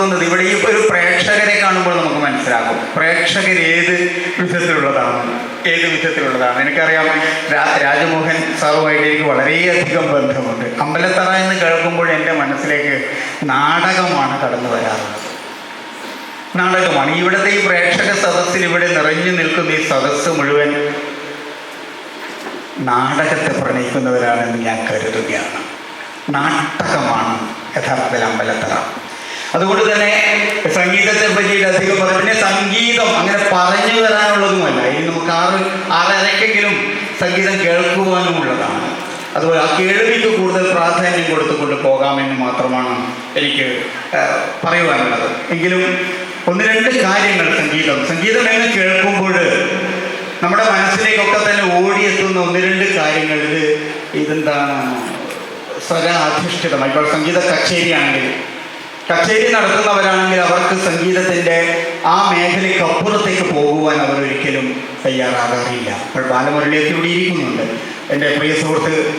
തോന്നുന്നത് ഇവിടെ ഈ ഒരു പ്രേക്ഷകരെ കാണുമ്പോൾ നമുക്ക് മനസ്സിലാകും. പ്രേക്ഷകർ ഏത് വിധത്തിലുള്ളതാണ്? ഏത് വിധത്തിലുള്ളതാണ്? എനിക്കറിയാം രാജമോഹൻ സാറുമായിട്ട് എനിക്ക് വളരെയധികം ബന്ധമുണ്ട്. അമ്പലത്തറ എന്ന് കേൾക്കുമ്പോൾ എന്റെ മനസ്സിലേക്ക് നാടകമാണ് കടന്നു വരാറ് നാടകമാണ്. ഇവിടുത്തെ ഈ പ്രേക്ഷക സദസ്സിൽ ഇവിടെ നിറഞ്ഞു നിൽക്കുന്ന ഈ സദസ്സ് മുഴുവൻ നാടകത്തെ പ്രണയിക്കുന്നവരാണെന്ന് ഞാൻ കരുതുകയാണ്. നാടകമാണ് യഥാർത്ഥത്തിൽ അമ്പലത്തറ. അതുകൊണ്ട് തന്നെ സംഗീതത്തെ പറ്റിയിട്ട് അധികം പറയും പിന്നെ സംഗീതം അങ്ങനെ പറഞ്ഞു വരാനുള്ളതുമല്ല. ഇനി നമുക്ക് ആറ് ആറരക്കെങ്കിലും സംഗീതം കേൾക്കുവാനും ഉള്ളതാണ് അതുപോലെ ആ കേൾവിക്ക് കൂടുതൽ പ്രാധാന്യം കൊടുത്തുകൊണ്ട് പോകാമെന്ന് മാത്രമാണ് എനിക്ക് പറയുവാനുള്ളത്. എങ്കിലും ഒന്ന് രണ്ട് കാര്യങ്ങൾ സംഗീതം. സംഗീതം എന്ന് കേൾക്കുമ്പോൾ നമ്മുടെ മനസ്സിലേക്കൊക്കെ തന്നെ ഓടിയെത്തുന്ന ഒന്ന് രണ്ട് കാര്യങ്ങൾ ഇത് ഇതെന്താണ്? സ്വരാധിഷ്ഠിതമായി. ഇപ്പോൾ സംഗീത കച്ചേരിയാണെങ്കിൽ കച്ചേരി നടത്തുന്നവരാണെങ്കിൽ അവർക്ക് സംഗീതത്തിന്റെ ആ മേഖലയ്ക്ക് അപ്പുറത്തേക്ക് പോകുവാൻ അവർ ഒരിക്കലും തയ്യാറാകാറില്ല. അപ്പോൾ ബാലമുരളിയൊക്കെ ഇവിടെ ഇരിക്കുന്നുണ്ട്. എന്റെ പ്രിയ സുഹൃത്ത്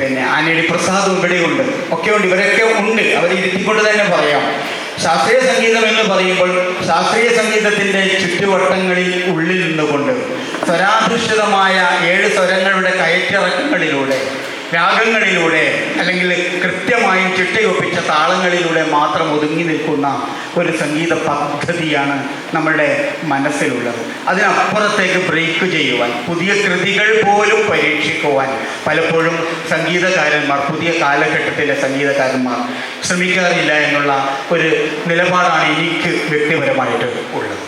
പിന്നെ ആനടി പ്രസാദും ഇവിടെയുണ്ട്. ഒക്കെ ഉണ്ട്. ഇവരൊക്കെ ഉണ്ട്. അവർ ഇരുത്തിക്കൊണ്ട് തന്നെ പറയാം. ശാസ്ത്രീയ സംഗീതം എന്ന് പറയുമ്പോൾ ശാസ്ത്രീയ സംഗീതത്തിന്റെ ചുറ്റുവട്ടങ്ങളിൽ ഉള്ളിൽ നിന്നുകൊണ്ട് സ്വരാധിഷ്ഠിതമായ ഏഴ് സ്വരങ്ങളുടെ കയറ്റിറക്കങ്ങളിലൂടെ രാഗങ്ങളിലൂടെ അല്ലെങ്കിൽ കൃത്യമായും ചിട്ടയൊപ്പിച്ച താളങ്ങളിലൂടെ മാത്രം ഒതുങ്ങി നിൽക്കുന്ന ഒരു സംഗീത പദ്ധതിയാണ് നമ്മുടെ മനസ്സിലുള്ളത്. അതിനപ്പുറത്തേക്ക് ബ്രേക്ക് ചെയ്യുവാൻ പുതിയ കൃതികൾ പോലും പരീക്ഷിക്കുവാൻ പലപ്പോഴും സംഗീതകാരന്മാർ പുതിയ കാലഘട്ടത്തിലെ സംഗീതകാരന്മാർ ശ്രമിക്കാറില്ല എന്നുള്ള ഒരു നിലപാടാണ് എനിക്ക് വ്യക്തിപരമായിട്ട് ഉള്ളത്.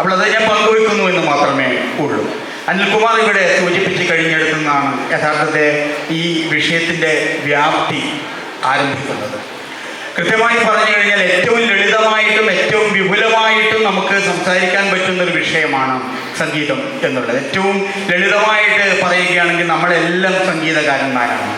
അപ്പോൾ അത് ഞാൻ പങ്കുവെക്കുന്നു എന്ന് മാത്രമേ ഉള്ളൂ. അനിൽകുമാർ ഇവിടെ സൂചിപ്പിച്ച് കഴിഞ്ഞെടുത്തുനിന്നാണ് യഥാർത്ഥത്തെ ഈ വിഷയത്തിന്റെ വ്യാപ്തി ആരംഭിക്കുന്നത്. കൃത്യമായി പറഞ്ഞു കഴിഞ്ഞാൽ ഏറ്റവും ലളിതമായിട്ടും ഏറ്റവും വിപുലമായിട്ടും നമുക്ക് സംസാരിക്കാൻ പറ്റുന്ന ഒരു വിഷയമാണ് സംഗീതം എന്നുള്ളത്. ഏറ്റവും ലളിതമായിട്ട് പറയുകയാണെങ്കിൽ നമ്മളെല്ലാം സംഗീതകാരന്മാരാണ്.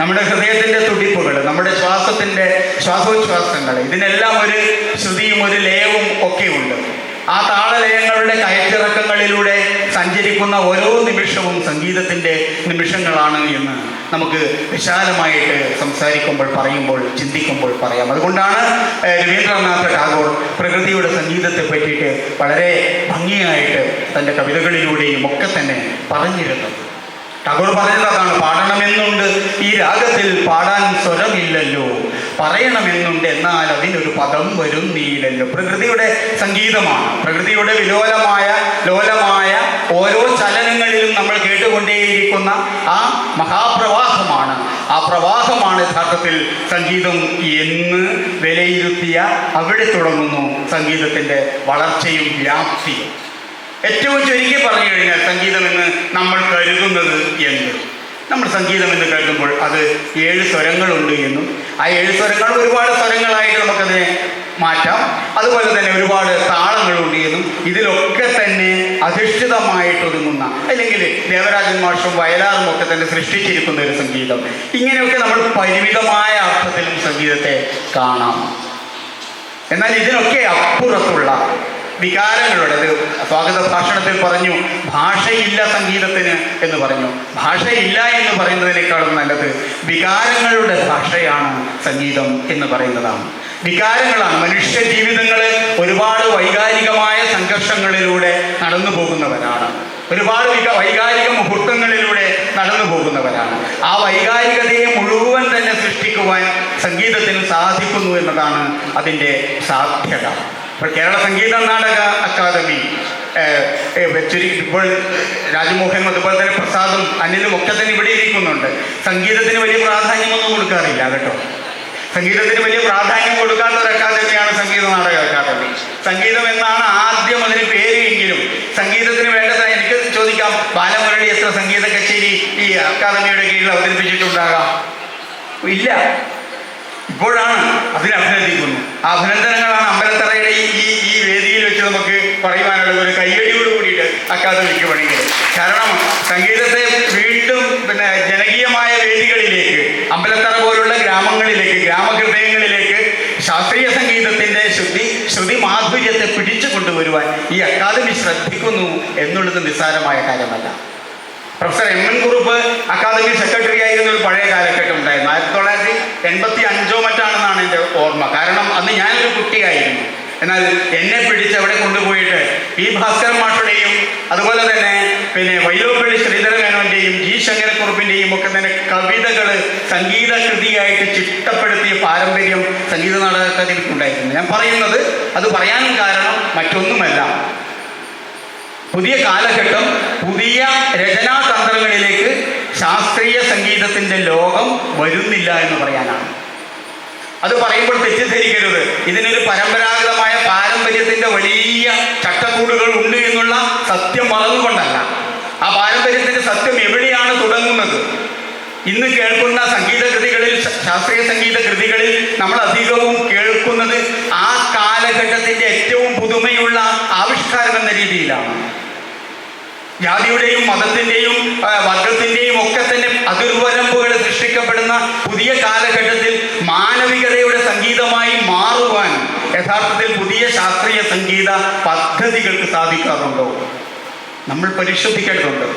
നമ്മുടെ ഹൃദയത്തിന്റെ തുടിപ്പുകൾ നമ്മുടെ ശ്വാസത്തിന്റെ ശ്വാസോച്ഛ്വാസങ്ങൾ ഇതിനെല്ലാം ഒരു ശ്രുതിയും ഒരു ലയവും ഒക്കെ ഉണ്ട്. ആ താളലയങ്ങളുടെ കയറ്റിറക്കങ്ങളിലൂടെ സഞ്ചരിക്കുന്ന ഓരോ നിമിഷവും സംഗീതത്തിന്റെ നിമിഷങ്ങളാണ് എന്ന് നമുക്ക് വിശാലമായിട്ട് സംസാരിക്കുമ്പോൾ പറയുമ്പോൾ ചിന്തിക്കുമ്പോൾ പറയാം. അതുകൊണ്ടാണ് രവീന്ദ്രനാഥ ടാഗോർ പ്രകൃതിയുടെ സംഗീതത്തെ പറ്റിയിട്ട് വളരെ ഭംഗിയായിട്ട് തന്റെ കവിതകളിലൂടെയും ഒക്കെ തന്നെ പറഞ്ഞിരുന്നത്. ടാഗോർ പറയുന്നതാണ് പാടണമെന്നുണ്ട് ഈ രാഗത്തിൽ പാടാൻ സ്വരമില്ലല്ലോ. പറയണമെന്നുണ്ട് എന്നാൽ അതിനൊരു പദം വരുന്നില്ലല്ലോ പ്രകൃതിയുടെ സംഗീതമാണ്. പ്രകൃതിയുടെ വിലോലമായ ലോലമായ ഓരോ ചലനങ്ങളിലും നമ്മൾ കേട്ടുകൊണ്ടേയിരിക്കുന്ന ആ മഹാപ്രവാഹമാണ്. ആ പ്രവാഹമാണ് യഥാർത്ഥത്തിൽ സംഗീതം എന്ന് വിലയിരുത്തിയ അവിടെ തുടങ്ങുന്നു സംഗീതത്തിന്റെ വളർച്ചയും വ്യാപ്തിയും. ഏറ്റവും ചുരുക്കി പറഞ്ഞു കഴിഞ്ഞാൽ സംഗീതം എന്ന് നമ്മൾ കരുതുന്നത് എന്ത്? നമ്മൾ സംഗീതം എന്ന് കരുതുമ്പോൾ അത് ഏഴ് സ്വരങ്ങളുണ്ട് എന്നും ആ ഏഴ് സ്വരങ്ങൾ ഒരുപാട് സ്വരങ്ങളായിട്ട് നമുക്കതിനെ മാറ്റാം. അതുപോലെ തന്നെ ഒരുപാട് താളങ്ങളുണ്ട് എന്നും ഇതിലൊക്കെ തന്നെ അധിഷ്ഠിതമായിട്ടൊതുങ്ങുന്ന അല്ലെങ്കിൽ ദേവരാജൻ മാഷും വയലാറും ഒക്കെ തന്നെ സൃഷ്ടിച്ചിരിക്കുന്ന ഒരു സംഗീതം. ഇങ്ങനെയൊക്കെ നമ്മൾ പരിമിതമായ അർത്ഥത്തിലും സംഗീതത്തെ കാണാം. എന്നാൽ ഇതിനൊക്കെ അപ്പുറത്തുള്ള വികാരങ്ങളുടെ അത് സ്വാഗത ഭാഷണത്തിൽ പറഞ്ഞു ഭാഷയില്ല സംഗീതത്തിന് എന്ന് പറഞ്ഞു. ഭാഷയില്ല എന്ന് പറയുന്നതിനേക്കാളും നല്ലത് വികാരങ്ങളുടെ ഭാഷയാണ് സംഗീതം എന്ന് പറയുന്നതാണ്. വികാരങ്ങളാണ് മനുഷ്യ ജീവിതങ്ങളെ ഒരുപാട് വൈകാരികമായ സംഘർഷങ്ങളിലൂടെ നടന്നു പോകുന്നവരാണ്. ഒരുപാട് വിക വൈകാരിക മുഹൂർത്തങ്ങളിലൂടെ നടന്നു പോകുന്നവരാണ്. ആ വൈകാരികതയെ മുഴുവൻ തന്നെ സൃഷ്ടിക്കുവാൻ സംഗീതത്തിന് സാധിക്കുന്നു എന്നതാണ് അതിന്റെ സാധ്യത. ഇപ്പോൾ കേരള സംഗീത നാടക അക്കാദമി ചുരുക്കി ഇപ്പോൾ രാജ്മോഹനും അതുപോലെ തന്നെ പ്രസാദും അനിലും ഒക്കെ തന്നെ ഇവിടെ ഇരിക്കുന്നുണ്ട്. സംഗീതത്തിന് വലിയ പ്രാധാന്യമൊന്നും കൊടുക്കാറില്ല കേട്ടോ. സംഗീതത്തിന് വലിയ പ്രാധാന്യം കൊടുക്കാത്ത ഒരു അക്കാദമിയാണ് സംഗീത നാടക അക്കാദമി. സംഗീതം എന്നാണ് ആദ്യം അതിന് പേര് എങ്കിലും സംഗീതത്തിന് വേണ്ടത് എനിക്ക് ചോദിക്കാം. ബാലമുരളി എത്ര സംഗീത കച്ചേരി ഈ അക്കാദമിയുടെ കീഴിൽ അവതരിപ്പിച്ചിട്ടുണ്ടാകാം? ഇല്ല. ഇപ്പോഴാണ് അതിൽ അഭിനന്ദിക്കുന്നു. അഭിനന്ദനങ്ങളാണ് അമ്പലത്തറയുടെ ഈ ഈ വേദിയിൽ വെച്ച് നമുക്ക് പറയുവാനുള്ളത് ഒരു കൈവരിയോട് കൂടിയിട്ട് അക്കാദമിക്ക് പണിയുന്നത് കാരണം സംഗീതത്തെ വീണ്ടും പിന്നെ ജനകീയമായ വേദികളിലേക്ക് അമ്പലത്തറ പോലുള്ള ഗ്രാമങ്ങളിലേക്ക് ഗ്രാമഹൃദയങ്ങളിലേക്ക് ശാസ്ത്രീയ സംഗീതത്തിന്റെ ശ്രുതി ശ്രുതി മാധുര്യത്തെ പിടിച്ചു കൊണ്ടുവരുവാൻ ഈ അക്കാദമി ശ്രദ്ധിക്കുന്നു എന്നുള്ളത് നിസ്സാരമായ കാര്യമല്ല. Professor M N Kurup academy secretary ആയിരുന്ന ഒരു പഴയ കാലഘട്ടം ഉണ്ടായിരുന്നു. ആയിരത്തി എൺപത്തി അഞ്ചോ മറ്റാണെന്നാണ് എന്റെ ഓർമ്മ. കാരണം അന്ന് ഞാനൊരു കുട്ടിയായിരുന്നു. എന്നാൽ എന്നെ പിടിച്ച് അവിടെ കൊണ്ടുപോയിട്ട് പി ഭാസ്കരൻ മാഷുടെയും അതുപോലെ തന്നെ പിന്നെ വൈലോപ്പള്ളി ശ്രീധരമേനോന്റെയും ജി ശങ്കരക്കുറുപ്പിന്റെയും ഒക്കെ തന്നെ കവിതകൾ സംഗീത കൃതിയായിട്ട് ചിട്ടപ്പെടുത്തിയ പാരമ്പര്യം സംഗീത നാടക അക്കാദമിക്കുണ്ടായിരുന്നു ഞാൻ പറയുന്നത് അത് പറയാൻ കാരണം മറ്റൊന്നുമല്ല. പുതിയ കാലഘട്ടം പുതിയ രചനാതന്ത്രങ്ങളിലേക്ക് ശാസ്ത്രീയ സംഗീതത്തിന്റെ ലോകം വരുന്നില്ല എന്ന് പറയാനാണ്. അത് പറയുമ്പോൾ തെറ്റിദ്ധരിക്കരുത്. ഇതിനൊരു പരമ്പരാഗതമായ പാരമ്പര്യത്തിന്റെ വലിയ ചട്ടക്കൂടുകൾ ഉണ്ട് എന്നുള്ള സത്യം മറന്നുകൊണ്ടല്ല ആ പാരമ്പര്യത്തിന്റെ സത്യം എവിടെയാണ് തുടങ്ങുന്നത്? ഇന്ന് കേൾക്കുന്ന സംഗീത കൃതികളിൽ ശാസ്ത്രീയ സംഗീത കൃതികളിൽ നമ്മൾ ജാതിയുടെയും മതത്തിന്റെയും വർഗത്തിന്റെയും ഒക്കെ തന്നെ അതിർവരമ്പുകൾ സൃഷ്ടിക്കപ്പെടുന്ന പുതിയ കാലഘട്ടത്തിൽ മാനവികതയുടെ സംഗീതമായി മാറുവാൻ യഥാർത്ഥത്തിൽ പുതിയ ശാസ്ത്രീയ സംഗീത പദ്ധതികൾക്ക് സാധിക്കാറുണ്ടോ? നമ്മൾ പരിശോധിക്കേണ്ടതുണ്ട്.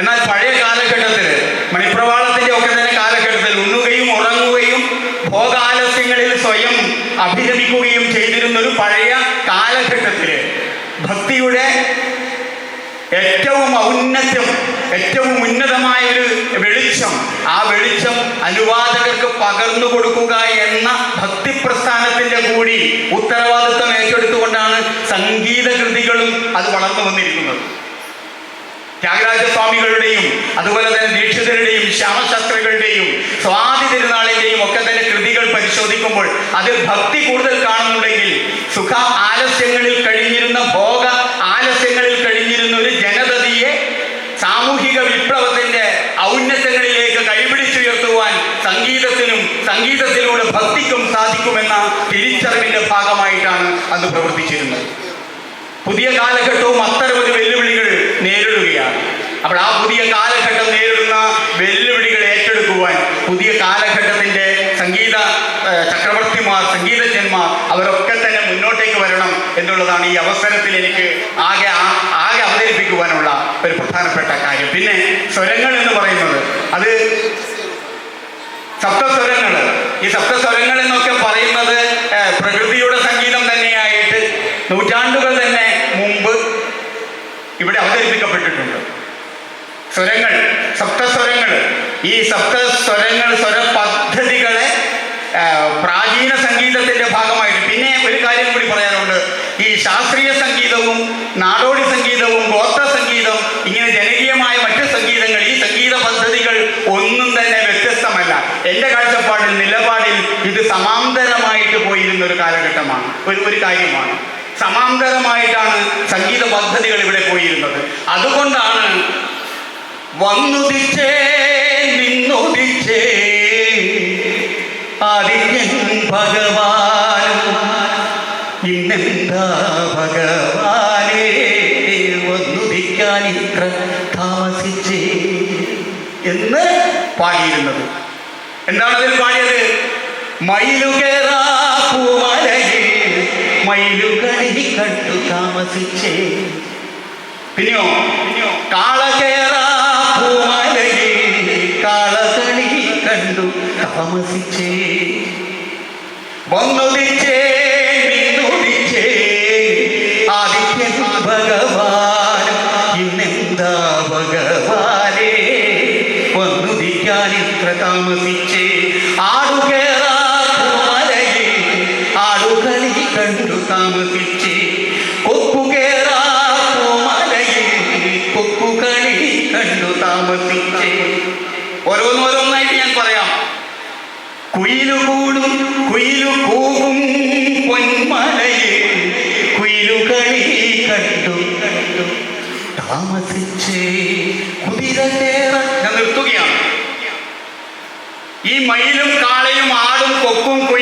എന്നാൽ പഴയ കാലഘട്ടത്തിൽ മണിപ്രവാളത്തിന്റെ ഒക്കെ തന്നെ കാലഘട്ടത്തിൽ ഉണ്ണുകയും ഉറങ്ങുകയും ഭോഗാലസ്യങ്ങളിൽ സ്വയം അഭിരമിക്കുകയും ചെയ്തിരുന്ന ഒരു പഴയ കാലഘട്ടത്തിൽ ഭക്തിയുടെ ഏറ്റവും ഔന്നത്യം ഏറ്റവും ഉന്നതമായ ഒരു വെളിച്ചം ആ വെളിച്ചം അനുവാദകർക്ക് പകർന്നു കൊടുക്കുക എന്ന ഭക്തി പ്രസ്ഥാനത്തിന്റെ കൂടി ഉത്തരവാദിത്വം ഏറ്റെടുത്തുകൊണ്ടാണ് സംഗീത കൃതികളും അത് വളർന്നു വന്നിരിക്കുന്നത്. ത്യാഗരാജസ്വാമികളുടെയും അതുപോലെ തന്നെ ദീക്ഷിതരുടെയും ശ്യാമശാസ്ത്രികളുടെയും സ്വാതി തിരുനാളിന്റെയും ഒക്കെ തന്നെ കൃതികൾ പരിശോധിക്കുമ്പോൾ അതിൽ ഭക്തി കൂടുതൽ കാണുന്നുണ്ടെങ്കിൽ സുഖ ആലസ്യങ്ങളിൽ കഴിഞ്ഞിരുന്ന ഭോഗ ആലസ്യങ്ങളിൽ കഴിഞ്ഞിരുന്ന ഒരു ജനതയെ സാമൂഹിക വിപ്ലവത്തിന്റെ ഔന്നത്യങ്ങളിലേക്ക് കൈപിടിച്ചുയർത്തുവാൻ സംഗീതത്തിനും സംഗീതത്തിലൂടെ ഭക്തിക്കും സാധിക്കുമെന്ന തിരിച്ചറിവിന്റെ ഭാഗമായിട്ടാണ് അന്ന് പ്രവർത്തിച്ചിരുന്നത്. പുതിയ കാലഘട്ടവും അത്തരം ഒരു വെല്ലുവിളികൾ നേരിടുകയാണ്. അപ്പോൾ ആ പുതിയ കാലഘട്ടം നേരിടുന്ന വെല്ലുവിളികൾ ഏറ്റെടുക്കുവാൻ പുതിയ കാലഘട്ടത്തിന്റെ സംഗീത ചക്രവർത്തിമാർ സംഗീതജ്ഞന്മാർ അവരൊക്കെ തന്നെ മുന്നോട്ടേക്ക് വരണം എന്നുള്ളതാണ് ഈ അവസരത്തിൽ എനിക്ക് ആകെ ആകെ അവതരിപ്പിക്കുവാനുള്ള ഒരു പ്രധാനപ്പെട്ട കാര്യം. പിന്നെ സ്വരങ്ങൾ എന്ന് പറയുന്നത് അത് സപ്തസ്വരങ്ങൾ. ഈ സപ്തസ്വരങ്ങൾ എന്നൊക്കെ പറയുന്നത് പ്രകൃതിയുടെ സംഗീതം തന്നെയായിട്ട് നൂറ്റാണ്ടുകൾ തന്നെ ഇവിടെ അവതരിപ്പിക്കപ്പെട്ടിട്ടുണ്ട്. സ്വരങ്ങൾ സപ്തസ്വരങ്ങൾ. ഈ സപ്തസ്വരങ്ങൾ സ്വര പദ്ധതികളെ പ്രാചീന സംഗീതത്തിന്റെ ഭാഗമായിട്ട്. പിന്നെ ഒരു കാര്യം കൂടി പറയാനുണ്ട്. ഈ ശാസ്ത്രീയ സംഗീതവും നാടോടി സംഗീതവും ഗോത്ര സംഗീതം ഇങ്ങനെ ജനകീയമായ മറ്റു സംഗീതങ്ങൾ ഈ സംഗീത പദ്ധതികൾ ഒന്നും തന്നെ വ്യത്യസ്തമല്ല. എന്റെ കാഴ്ചപ്പാടിൽ നിലപാടിൽ ഇത് സമാന്തരമായിട്ട് പോയിരുന്ന ഒരു കാലഘട്ടമാണ്. ഒരു ഒരു കാര്യമാണ്. സമാന്തരമായിട്ടാണ് സംഗീത പദ്ധതികൾ ഇവിടെ പോയിരുന്നത്. അതുകൊണ്ടാണ് വന്നുദിച്ചേ നിന്നുദിച്ചേ ആദിത്യൻ ഭഗവാൻ ഇന്നെന്താ ഭഗവാനെ വന്നുദിക്കാൻ ഇത്ര താമസിച്ചേ എന്ന് പാടിയിരുന്നത്. എന്താണ് അതിൽ പാടിയത്? മയിലുകേറാ പൂമലയിൽ മയിലുകളി കണ്ടു താമസിച്ചേ പിന്നെയോ പിന്നെയോ കാളകേറാ പൂമലയിൽ കാളകളി കണ്ടു താമസിച്ചേ വന്നുദിച്ചേ നിന്നുദിച്ചേ കുയിലു പൊന്മലയിൽ കണ്ടു. ഈ മയിലും കാളയും ആടും കൊക്കും കുയിലും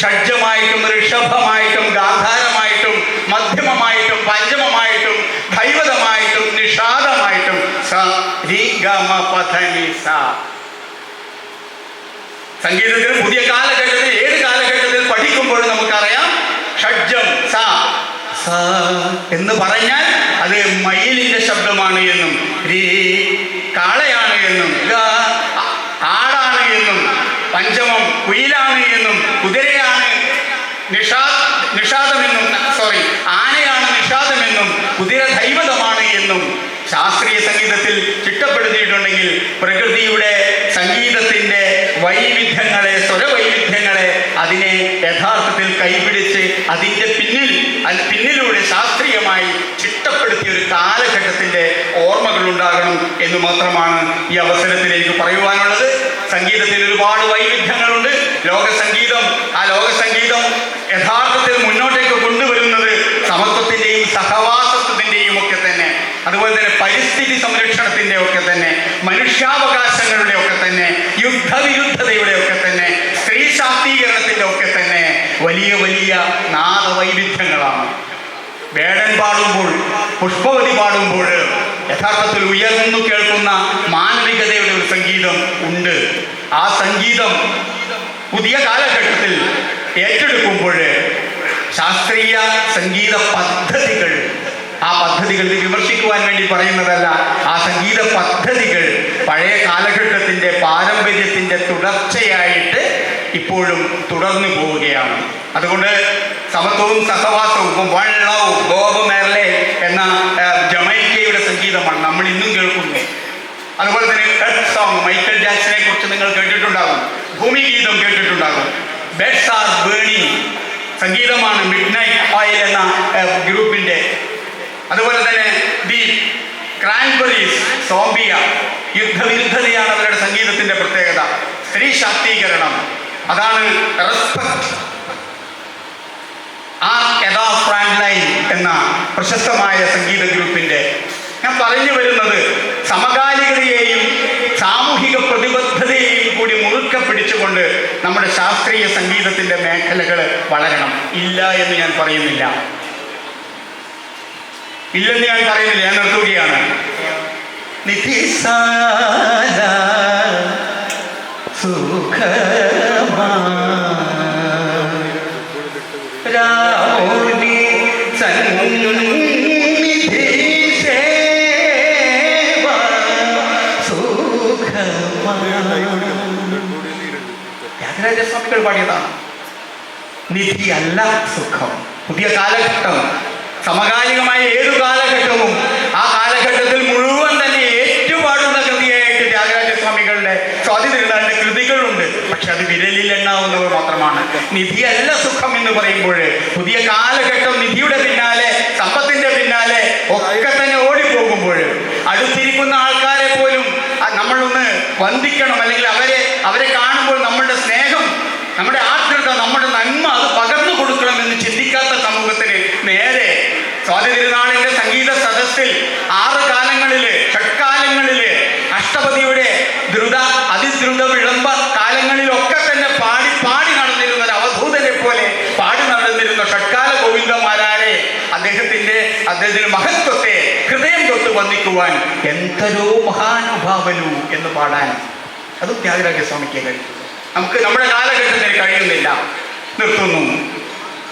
ഷഡ്ജമായിട്ടും ഋഷഭമായിട്ടും ഗാന്ധാരമായിട്ടും മധ്യമമായിട്ടും പഞ്ചമമായിട്ടും ദൈവതമായിട്ടും നിഷാദമായിട്ടും ഗമ പധ നി സ. സംഗീതത്തിൽ പുതിയ കാലഘട്ടത്തിൽ ഏത് കാലഘട്ടത്തിൽ പഠിക്കുമ്പോഴും നമുക്കറിയാം ഷഡ്ജം സ. സ എന്ന് പറഞ്ഞാൽ അത് മയിലിന്റെ ശബ്ദമാണ് എന്നും. രീ കാളയാണ് എന്നും ഗ ആടാണ് എന്നും പഞ്ചമം കുയിലാണ് എന്നും കുതിരയാണ് നിഷാ നിഷാദമെന്നും സോറി ആനയാണ് നിഷാദമെന്നും കുതിര ദൈവതമാണ് എന്നും ശാസ്ത്രീയ സംഗീതത്തിൽ ചിട്ടപ്പെടുത്തിയിട്ടുണ്ടെങ്കിൽ പ്രകൃതിയുടെ സംഗീതത്തിന്റെ വൈവിധ്യങ്ങളെ സ്വരവൈവിധ്യങ്ങളെ അതിനെ യഥാർത്ഥത്തിൽ കൈപിടിച്ച് അതിന്റെ പിന്നിൽ പിന്നിലൂടെ ശാസ്ത്രീയമായി ചിട്ടപ്പെടുത്തിയ ഒരു കാലഘട്ടത്തിന്റെ ഓർമ്മകൾ ഉണ്ടാകണം എന്ന് മാത്രമാണ് ഈ അവസരത്തിലേക്ക് പറയുവാനുള്ളത്. സംഗീതത്തിൽ ഒരുപാട് വൈവിധ്യങ്ങളുണ്ട്. ലോക സംഗീതം ആ ലോക സംഗീതം യഥാർത്ഥത്തിൽ മുന്നോട്ടേക്ക് കൊണ്ടുവരുന്നത് സമത്വത്തിന്റെയും സഹവാസത്വത്തിന്റെയും ഒക്കെ തന്നെ. അതുപോലെ തന്നെ പരിസ്ഥിതി സംരക്ഷണത്തിന്റെ ഒക്കെ തന്നെ മനുഷ്യാവകാശങ്ങളുടെ ഒക്കെ തന്നെ യുദ്ധവിരുദ്ധതയുടെ ഒക്കെ തന്നെ സ്ത്രീ ശാക്തീകരണത്തിന്റെ ഒക്കെ തന്നെ വലിയ വലിയ നാദവൈവിധ്യങ്ങളാണ്. വേടൻ പാടുമ്പോൾ പുഷ്പവതി പാടുമ്പോൾ യഥാർത്ഥത്തിൽ ഉയർന്നു കേൾക്കുന്ന മാനവികതയുടെ ഒരു സംഗീതം ഉണ്ട്. ആ സംഗീതം പുതിയ കാലഘട്ടത്തിൽ ഏറ്റെടുക്കുമ്പോൾ ശാസ്ത്രീയ സംഗീത പദ്ധതികൾ ആ പദ്ധതികൾ വിമർശിക്കുവാൻ വേണ്ടി പറയുന്നതല്ല ആ സംഗീത പദ്ധതികൾ പഴയ കാലഘട്ടത്തിന്റെ പാരമ്പര്യത്തിന്റെ തുടർച്ചയായിട്ട് ഇപ്പോഴും തുടർന്നു പോവുകയാണ്. അതുകൊണ്ട് സമത്വവും സഹവാസവും ഇപ്പം വൺ എന്ന ജമൈക്കയുടെ സംഗീതമാണ് നമ്മൾ ഇന്നും കേൾക്കുന്നത് അതുപോലെ തന്നെ സോങ് മൈക്കൽ ജാക്സനെ കുറിച്ച് നിങ്ങൾ കേട്ടിട്ടുണ്ടാകും ഭൂമി ഗീതം കേട്ടിട്ടുണ്ടാകും. ബെഡ്സ് ആർ ബേണിംഗ് സംഗീതമാണ് മിഡ് നൈറ്റ് ഓയിൽ എന്ന ഗ്രൂപ്പിന്റെ അതുപോലെ തന്നെ ദി ക്രാൻബറീസ് സോബിയ യുദ്ധവിരുദ്ധതയാണ് അവരുടെ സംഗീതത്തിന്റെ പ്രത്യേകത. സ്ത്രീ ശാക്തീകരണം അതാണ് ആർ എന്ന പ്രശസ്തമായ സംഗീത ഗ്രൂപ്പിന്റെ. ഞാൻ പറഞ്ഞു വരുന്നത് സമകാലികതയെയും സാമൂഹിക പിടിച്ചുകൊണ്ട് നമ്മുടെ ശാസ്ത്രീയ സംഗീതത്തിന്റെ മേഖലകൾ വളരണം. ഇല്ല എന്ന് ഞാൻ പറയുന്നില്ല. ഇല്ലെന്ന് ഞാൻ പറയുന്നില്ല. ഞാൻ നിർത്തുകയാണ്. സുഖമാ സുഖമാ. ത്യാഗരാജസ്വാമികൾ പാടിയതാണ്. നിധി അല്ല സുഖം. പുതിയ കാലഘട്ടം. സമകാലികമായ ഏതു കാലഘട്ടവും ആ കാലഘട്ടത്തിൽ മുഴുവൻ തന്നെ ഏറ്റുപാടുന്ന കൃതിയായിട്ട് ത്യാഗരാജസ്വാമികളുടെ സ്വാതി തിരുനാളിന്റെ കൃതികളുണ്ട്. പക്ഷെ അത് വിരലിൽ എണ്ണാവുന്നവ മാത്രമാണ്. നിധിയല്ല സുഖം എന്ന് പറയുമ്പോൾ പുതിയ കാലഘട്ടം നിധിയുടെ പിന്നാലെ സമ്പത്തിന്റെ പിന്നാലെ ഒക്കെ തന്നെ ഓടിപ്പോകുമ്പോൾ അടുത്തിരിക്കുന്ന ആൾക്കാരെ പോലും നമ്മളൊന്ന് വന്ദിക്കണം. അല്ലെങ്കിൽ അവരെ അവരെ കാണുമ്പോൾ നമ്മുടെ ആദ്യത നമ്മുടെ നന്മ അത് പകർന്നു കൊടുക്കണമെന്ന് ചിന്തിക്കാത്ത സമൂഹത്തിന് നേരെ സ്വാതി തിരുനാളിന്റെ സംഗീത സദസ്സിൽ ആറ് കാലങ്ങളിൽ ഷഡ്കാലങ്ങളിൽ അഷ്ടപതിയുടെ ദ്രുത അതിദ്രുത വിളംബ കാലങ്ങളിലൊക്കെ തന്നെ പാടി പാടി നടന്നിരുന്ന ഒരു അവധൂതനെ പോലെ പാടി നടന്നിരുന്ന ഷഡ്കാല ഗോവിന്ദമാരാരെ അദ്ദേഹത്തിന്റെ അദ്ദേഹത്തിന്റെ മഹത്വത്തെ ഹൃദയം തൊട്ട് വന്ദിക്കുവാൻ എന്തൊരു മഹാനുഭാവനു എന്ന് പാടാൻ. അതും ത്യാഗരാജസ്വാമിക്ക് കഴിയും നമുക്ക് നമ്മുടെ കാലഘട്ടത്തിൽ കഴിയുന്നില്ല. നിർത്തുന്നു.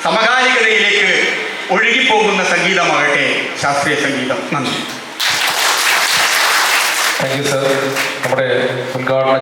സമകാലികതയിലേക്ക് ഒഴുകിപ്പോകുന്ന സംഗീതമാകട്ടെ. ശാസ്ത്രീയ സംഗീതം. നന്ദി. താങ്ക് യു സർ നമ്മുടെ ഉദ്ഘാടന